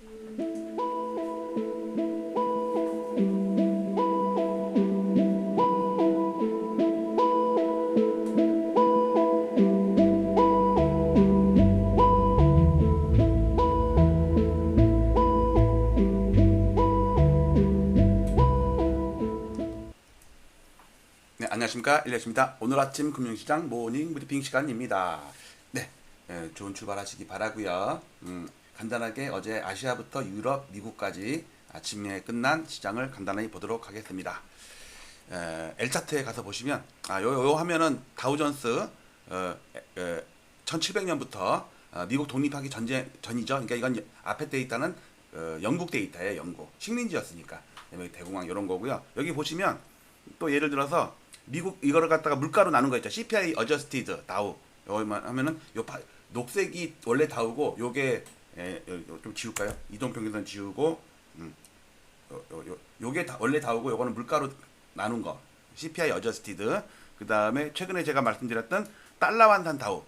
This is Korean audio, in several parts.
네, 안녕하십니까. 일레입니다 오늘 아침 금융시장 모닝 브리핑 시간입니다. 네, 예, 좋은 출발하시기 바라고요. 음, 간단하게 어제 아시아부터 유럽, 미국까지 아침에 끝난 시장을 간단히 보도록 하겠습니다. 에, L 차트에 가서 보시면 아, 요, 요 화면은 다우존스 어, 에, 에, 1700년부터 어, 미국 독립하기 전제, 전이죠. 그러니까 이건 앞에 데이터는 어, 영국 데이터예요. 영국 식민지였으니까 여기 대공황 이런 거고요. 여기 보시면 또 예를 들어서 미국 이거를 갖다가 물가로 나눈 거 있죠. CPI 어저스티드 다우 여기만 하면은 요 파, 녹색이 원래 다우고 요게 에, 요, 요, 좀 지울까요? 이동 평균선 지우고 음, 요, 요, 요, 요게 다, 원래 다우고 요거는 물가로 나눈 거 CPI 어저스티드 그 다음에 최근에 제가 말씀드렸던 달러 환산 다우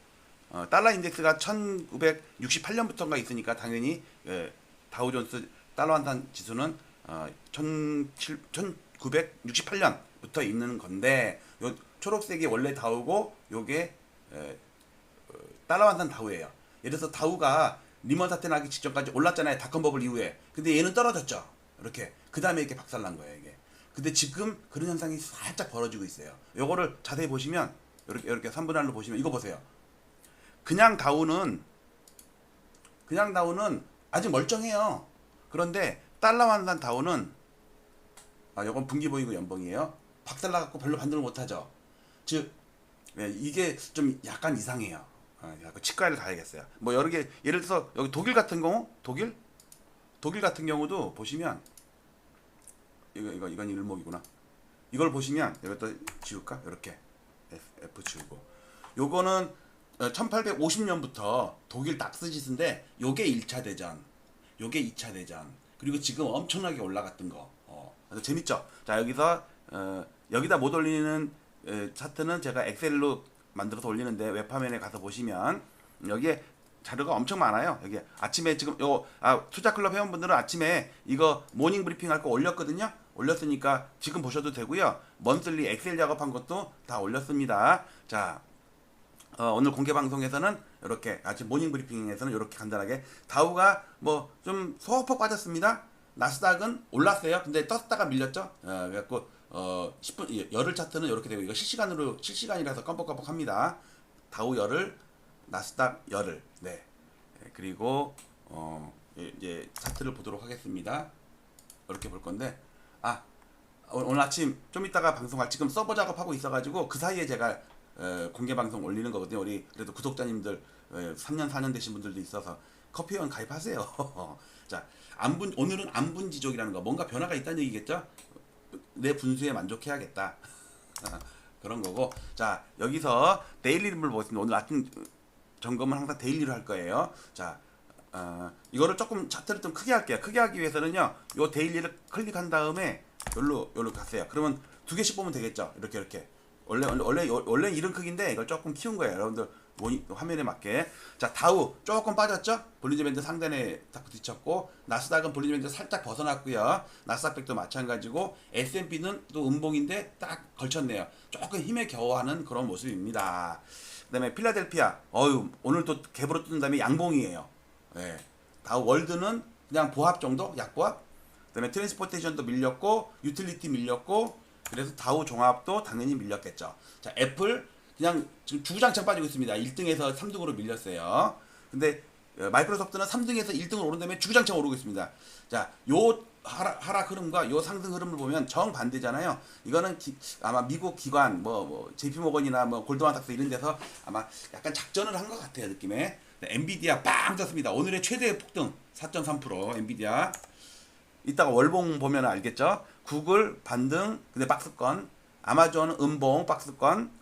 어, 달러 인덱스가 1968년부터인가 있으니까 당연히 예, 다우존스 달러 환산 지수는 어, 1968년부터 있는 건데 요 초록색이 원래 다우고 요게 에, 어, 달러 환산 다우예요. 예를 들어서 다우가 리먼 사태 나기 직전까지 올랐잖아요. 닷컴 버블 이후에. 근데 얘는 떨어졌죠. 이렇게. 그 다음에 이렇게 박살난 거예요, 이게. 근데 지금 그런 현상이 살짝 벌어지고 있어요. 요거를 자세히 보시면 이렇게 이렇게 3분의 1로 보시면 이거 보세요. 그냥 다우는 그냥 다우는 아직 멀쩡해요. 그런데 달러 환산 다우는 아, 요건 분기 보이고 연봉이에요. 박살 나갖고 별로 반등을 못하죠. 즉 예, 이게 좀 약간 이상해요. 아, 약간 치과를 가야겠어요. 뭐 여러 개 예를 들어서 여기 독일 같은 경우 독일 독일 같은 경우도 보시면 이거 이거 이건 일목이구나. 이걸 보시면 이것도 지울까? 이렇게 F 지우고 요거는 1850년부터 독일 낙스지수인데 요게 1차 대전, 요게 2차 대전, 그리고 지금 엄청나게 올라갔던 거. 어, 재밌죠? 자, 여기서, 어, 여기다 못 올리는 에, 차트는 제가 엑셀로 만들어서 올리는데 웹화면에 가서 보시면 여기에 자료가 엄청 많아요. 여기 아침에 지금 요 아, 투자클럽 회원분들은 아침에 이거 모닝 브리핑 할 거 올렸거든요. 올렸으니까 지금 보셔도 되고요. 먼슬리 엑셀 작업한 것도 다 올렸습니다. 자, 어, 오늘 공개 방송에서는 이렇게 아침 모닝 브리핑에서는 이렇게 간단하게 다우가 뭐 좀 소폭 빠졌습니다. 나스닥은 올랐어요. 근데 떴다가 밀렸죠. 어, 그래갖고 어 10분 열흘 차트는 이렇게 되고 이거 실시간으로 실시간이라서 껌뻑껌뻑합니다. 다우 열흘, 나스닥 열흘. 네. 네, 그리고 어 예, 이제 차트를 보도록 하겠습니다. 이렇게 볼 건데 아 오- 오늘 아침 좀 이따가 방송할 지금 서버 작업하고 있어가지고 그 사이에 제가 에, 공개 방송 올리는 거거든요. 우리 그래도 구독자님들 에, 3년 4년 되신 분들도 있어서 커피원 가입하세요. 자 안분 오늘은 안분지족이라는 거 뭔가 변화가 있다는 얘기겠죠? 내 분수에 만족해야겠다. 그런 거고 자 여기서 데일리 를 보겠습니다. 오늘 아침 점검은 항상 데일리로 할 거예요. 자 어, 이거를 조금 차트를 좀 크게 할게요. 크게 하기 위해서는요. 요 데일리를 클릭한 다음에 여기로 여기로 갔어요. 그러면 두 개씩 보면 되겠죠. 이렇게 이렇게. 원래 원래 원래 원래 이런 크기인데 이걸 조금 키운 거예요. 여러분들 모니, 화면에 맞게. 자 다우 조금 빠졌죠? 볼린저 밴드 상단에 딱 부딪혔고 나스닥은 볼린저 밴드 살짝 벗어났고요. 나스닥백도 마찬가지고 S&P는 또 음봉인데 딱 걸쳤네요. 조금 힘에 겨워하는 그런 모습입니다. 그 다음에 필라델피아 어유 오늘 또 개보로 뜬 다음에 양봉이에요. 예. 다우 월드는 그냥 보합 정도 약보합. 그 다음에 트랜스포테이션도 밀렸고 유틸리티 밀렸고 그래서 다우 종합도 당연히 밀렸겠죠. 자 애플 그냥 지금 주구장창 빠지고 있습니다. 1등에서 3등으로 밀렸어요. 근데 어, 마이크로소프트는 3등에서 1등으로 오른 다음에 주구장창 오르고 있습니다. 자, 요 하락, 하락 흐름과 요 상승 흐름을 보면 정반대잖아요. 이거는 기- 아마 미국 기관 뭐, 뭐 JP 모건이나 뭐 골드만삭스 이런 데서 아마 약간 작전을 한 것 같아요, 느낌에. 네, 엔비디아 빵 떴습니다. 오늘의 최대 폭등 4.3% 엔비디아. 이따가 월봉 보면 알겠죠? 구글 반등, 근데 박스권, 아마존 음봉 박스권,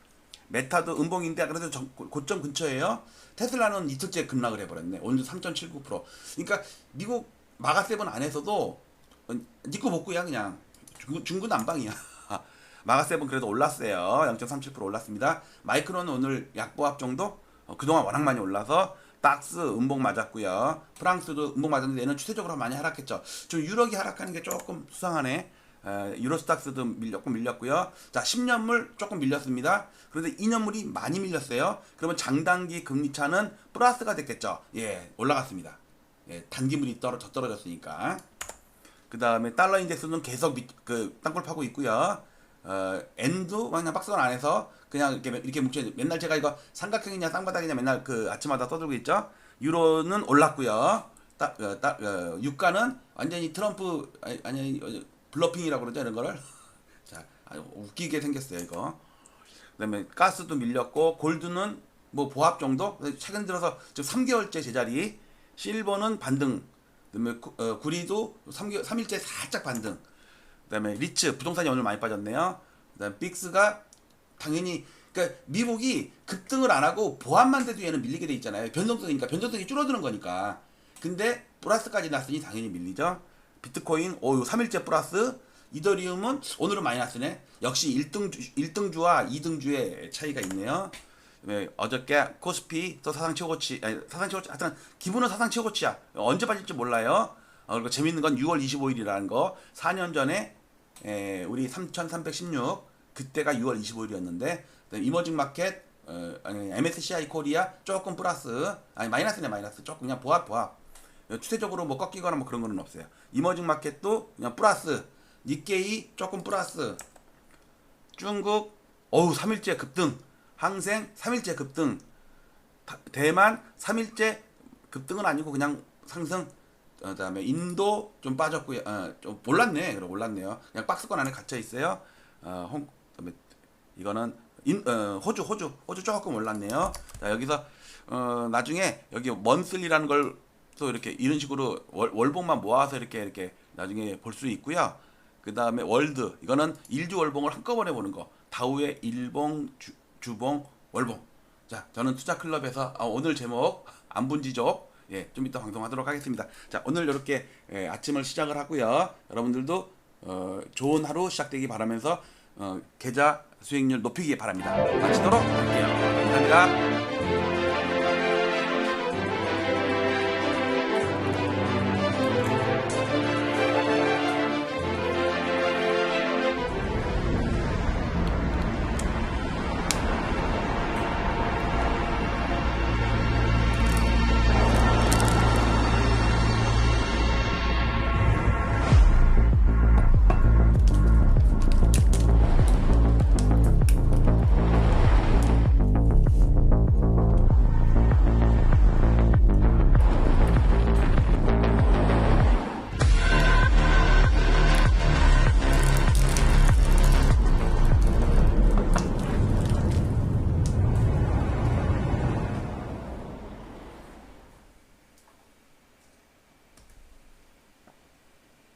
메타도 음봉인데 그래도 정- 고점 근처예요. 테슬라는 이틀째 급락을 해버렸네. 오늘도 3.79%. 그러니까 미국 마가세븐 안에서도 어, 니꺼 복구야 그냥 중구, 중구 난방이야. 마가세븐 그래도 올랐어요. 0.37% 올랐습니다. 마이크로는 오늘 약보합 정도? 어, 그동안 워낙 많이 올라서 박스 음봉 맞았고요. 프랑스도 음봉 맞았는데 얘는 추세적으로 많이 하락했죠. 좀 유럽이 하락하는 게 조금 수상하네. 에, 유로스탁스도 밀렸고 밀렸고요. 자, 10년물 조금 밀렸습니다. 그런데 2년물이 많이 밀렸어요. 그러면 장단기 금리 차는 플러스가 됐겠죠. 예, 올라갔습니다. 예, 단기물이 떨어 더 떨어졌으니까. 그 다음에 달러 인덱스는 계속 밑, 그 땅굴 파고 있고요. 어, 엔도 그냥 박스권 안에서 그냥 이렇게 이렇게 뭉쳐 맨날 제가 이거 삼각형이냐 쌍바닥이냐 맨날 그 아침마다 떠들고 있죠. 유로는 올랐고요. 따, 어, 따, 어, 유가는 완전히 트럼프 아니, 아니 어, 블러핑이라고 그러죠 이런 거를. 자, 아주 웃기게 생겼어요 이거. 그다음에 가스도 밀렸고 골드는 뭐 보합 정도. 최근 들어서 지금 3개월째 제자리. 실버는 반등. 그다음에 구, 어, 구리도 3개 3일째 살짝 반등. 그다음에 리츠 부동산이 오늘 많이 빠졌네요. 그다음 빅스가 당연히 그러니까 미국이 급등을 안 하고 보합만 돼도 얘는 밀리게 돼 있잖아요. 변동성이니까 변동성이 줄어드는 거니까. 근데 플러스까지 났으니 당연히 밀리죠. 비트코인 오 3일째 플러스 이더리움은 오늘은 마이너스네. 역시 1등 주, 1등주와 2등주의 차이가 있네요. 네, 어저께 코스피 또 사상 최고치 아니 사상 최고치 하여튼 기분은 사상 최고치야. 언제 빠질지 몰라요. 어, 그리고 재밌는 건 6월 25일이라는 거. 4년 전에 에, 우리 3,316 그때가 6월 25일이었는데 이머징 마켓 어, 아니 MSCI 코리아 조금 플러스 아니 마이너스네 마이너스 조금 그냥 보합 보합 어, 추세적으로 뭐 꺾이거나 뭐 그런 거는 없어요. 이머징 마켓도 그냥 플러스 니케이 조금 플러스 중국 어우 3일째 급등 항생 3일째 급등 다- 대만 3일째 급등은 아니고 그냥 상승 어, 그다음에 인도 좀 빠졌고요. 어, 좀 몰랐네. 그럼 몰랐네요. 그냥 박스권 안에 갇혀 있어요. 어, 홍 그다음에 이거는 인, 어, 호주 호주 호주 조금 올랐네요. 자 여기서 어, 나중에 여기 먼슬리라는 걸 또 이렇게 이런 식으로 월, 월봉만 모아서 이렇게 이렇게 나중에 볼 수 있고요. 그 다음에 월드 이거는 일주 월봉을 한꺼번에 보는 거 다우의 일봉 주, 주봉 월봉 자 저는 투자 클럽에서 아, 오늘 제목 안분지족 예, 좀 이따 방송하도록 하겠습니다. 자 오늘 이렇게 예, 아침을 시작을 하고요. 여러분들도 어, 좋은 하루 시작되기 바라면서 어, 계좌 수익률 높이기 바랍니다. 마치도록 할게요. 감사합니다.